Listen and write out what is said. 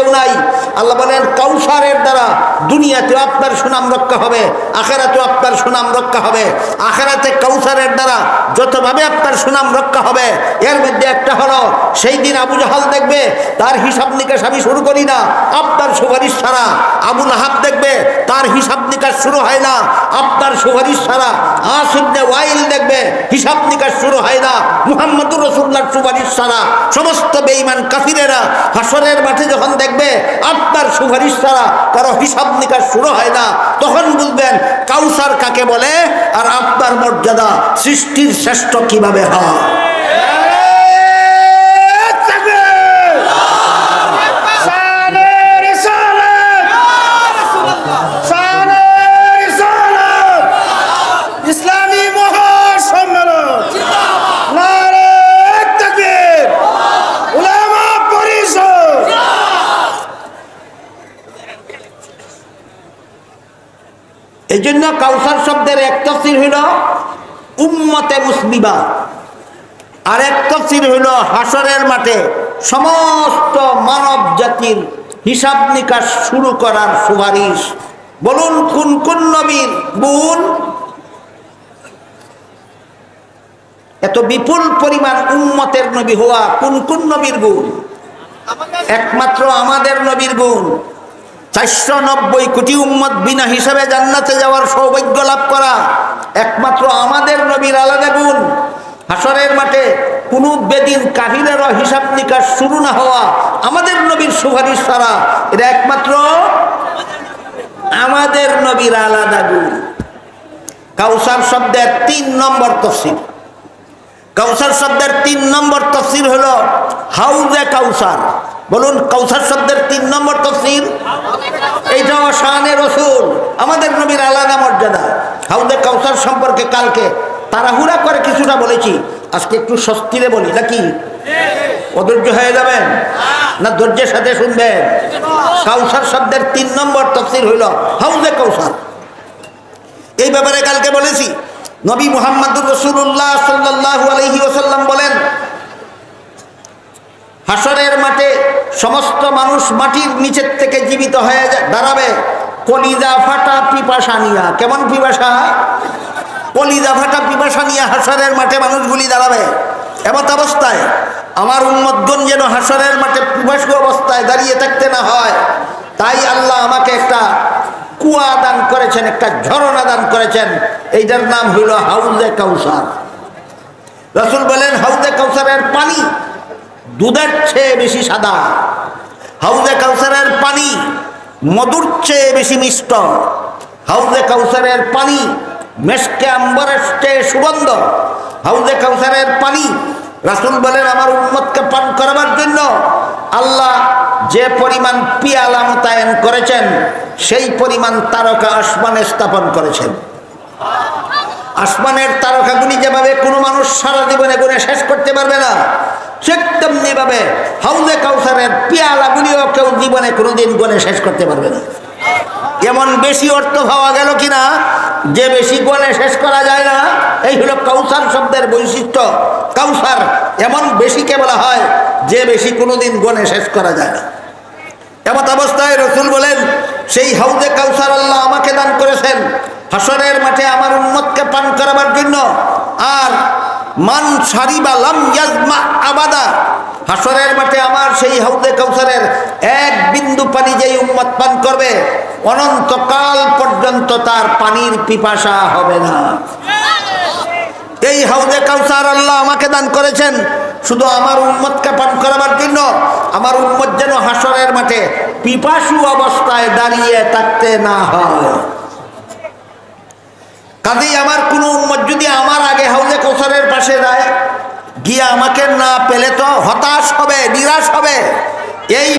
কেউ নাই। আল্লাহ বলেন, কাউসারের দ্বারা দুনিয়াতেও আপনার সুনাম রক্ষা হবে, আখেরাতেও আপনার সুনাম রক্ষা হবে। আখেরাতে কাউসারের দ্বারা যতভাবে আপনার সুনাম রক্ষা হবে, এর মধ্যে একটা হলো, সেই দিন আবু জাহাল দেখবে, তার হিসাব নিকাশ আমি শুরু করি না। আপনার সুপারিশ ছাড়া আবুল হাব দেখবে, তার হিসাব নিকাশ শুরু হয় না। আপনার সুপারিশ ছাড়া আসিবনে ওয়াইল দেখবে, হিসাব নিকাশ শুরু হয় না। মুহাম্মদুর রসুল্লার সুপারিশ ছাড়া সমস্ত বেঈমান কাফিরেরা হাসরের মাঠে যখন দেখবে, আপনার সুপারিশ ছাড়া কারও হিসাব নিকাশ শুরু হয় না, তখন বুঝবেন কাউসার কাকে বলে? আর আপনার মর্যাদা সৃষ্টির শ্রেষ্ঠ কীভাবে হয়? জন্য কাউসার শব্দের এক তফসির হইল উম্মতে মুসলিমা। আর এক তফসির হইল হাসরের মাঠে সমস্ত মানব জাতির হিসাব নিকাশ শুরু করার সুপারিশ। বলুন, কোন কোন নবীর গুণ এত বিপুল পরিমাণ উম্মতের নবী হওয়া কোন কোন নবীর গুণ একমাত্র আমাদের নবীর গুণ চারশো নব্বই কোটি উম্মত বিনা হিসাবে জান্নাতে যাওয়ার সৌভাগ্য লাভ করা একমাত্র আমাদের নবীর আলাদা গুণ। হাসরের মাঠে কোন বেদিন কাহিরেরও হিসাব নিকাশ শুরু না হওয়া আমাদের নবীর সুপারিশ ছাড়া এটা একমাত্র আমাদের নবীর আলাদা গুণ। কাউসার শব্দের তিন নম্বর তফসিল। কাউসার শব্দের তিন নম্বর তফসির হলো হাউজে কাউসার। বলুন, কাউসার শব্দের তিন নম্বর তফসির এইটাও শাহানে রসুল, আমাদের নবীর আলাদা মর্যাদা। হাউদে কাউসার সম্পর্কে কালকে তাড়াহুড়া করে কিছুটা বলেছি। আজকে একটু স্বস্তিরে বলি, নাকি? অধৈর্য হয়ে যাবেন? না ধৈর্যের সাথে শুনবেন? কাউসার শব্দের তিন নম্বর তফসির হইল হাউজে কাউসার। এই ব্যাপারে কালকে বলেছি, নবী মুহাম্মদুর রসুল্লাহ সাল্লাহ আলহি ওসাল্লাম বলেন হাসরের মাঠে সমস্ত মানুষ মাটির নিচের থেকে জীবিত হয়ে দাঁড়াবে কলিজা ফাটা পিপাসা নিয়া। কেমন পিপাসা? কলিজা ফাটা পিপাসা নিয়ে হাসরের মাঠে মানুষগুলি দাঁড়াবে। এমত অবস্থায় আমার উন্মতগণ যেন হাসরের মাঠে পিপাসু অবস্থায় দাঁড়িয়ে থাকতে না হয়। তাই আল্লাহ আমাকে একটা কুয়া দান করেছেন, একটা ঝরনা দান করেছেন। এইটার নাম হইল হাউজে কাউসার। রসুল বলেন, হাউজে কাউসারের পানি দুধের চেয়ে বেশি সাদা। হাউজে কাউসারের পানি মধুর চেয়ে বেশি মিষ্ট। হাউজে কাউসারের পানি মেসকে আম্বরের চেয়ে সুগন্ধ। হাউজে কাউসারের পানি, রাসুল বলেন, আমার উন্মতকে পান করাবার জন্য আল্লাহ যে পরিমাণ পিয়ালা মোতায়েন করেছেন, সেই পরিমাণ তারকা আসমানে স্থাপন করেছেন। আসমানের তারকাগুলি যেভাবে কোনো মানুষ সারা জীবনে গুনে শেষ করতে পারবে না ঠিক তেমনি ভাবে হাউজে কাউসারের পেয়ালাগুলিও কেউ জীবনে কোনোদিন গুনে শেষ করতে পারবে না। এমন বেশি অর্থ পাওয়া গেল কিনা? যে বেশি গনে শেষ করা যায় না, এই হলো কাউসার শব্দের বৈশিষ্ট্য। কাউসার এমন বেশিকে বলা হয় যে বেশি কোনোদিন গনে শেষ করা যায় না। এমত অবস্থায় রসুল বলেন, সেই হাউজে কাউসার আল্লাহ আমাকে দান করেছেন। হাসরের মাঠে আমার উন্মতকে পান করাবার জন্য। আর মান সারিবা লাম ইয়াজমা আবাদা। হাসরের মাঠে আমার সেই হাউজে কাউসারের এক বিন্দু পানি যেই উম্মত পান করবে, অনন্তকাল পর্যন্ত তার পানির পিপাসা হবে না। এই হাউজে কাউসার আল্লাহ আমাকে দান করেছেন, শুধু আমার উন্মতকে পান করাবার জন্য, আমার উন্মত যেন হাসরের মাঠে পিপাসু অবস্থায় দাঁড়িয়ে থাকতে না হয়। কাজেই আমার কোনো উন্মত যদি আমার আগে হাউজে কৌসারের পাশে যায় গিয়ে আমাকে না পেলে তো হতাশ হবে নিরাশ হবে। এই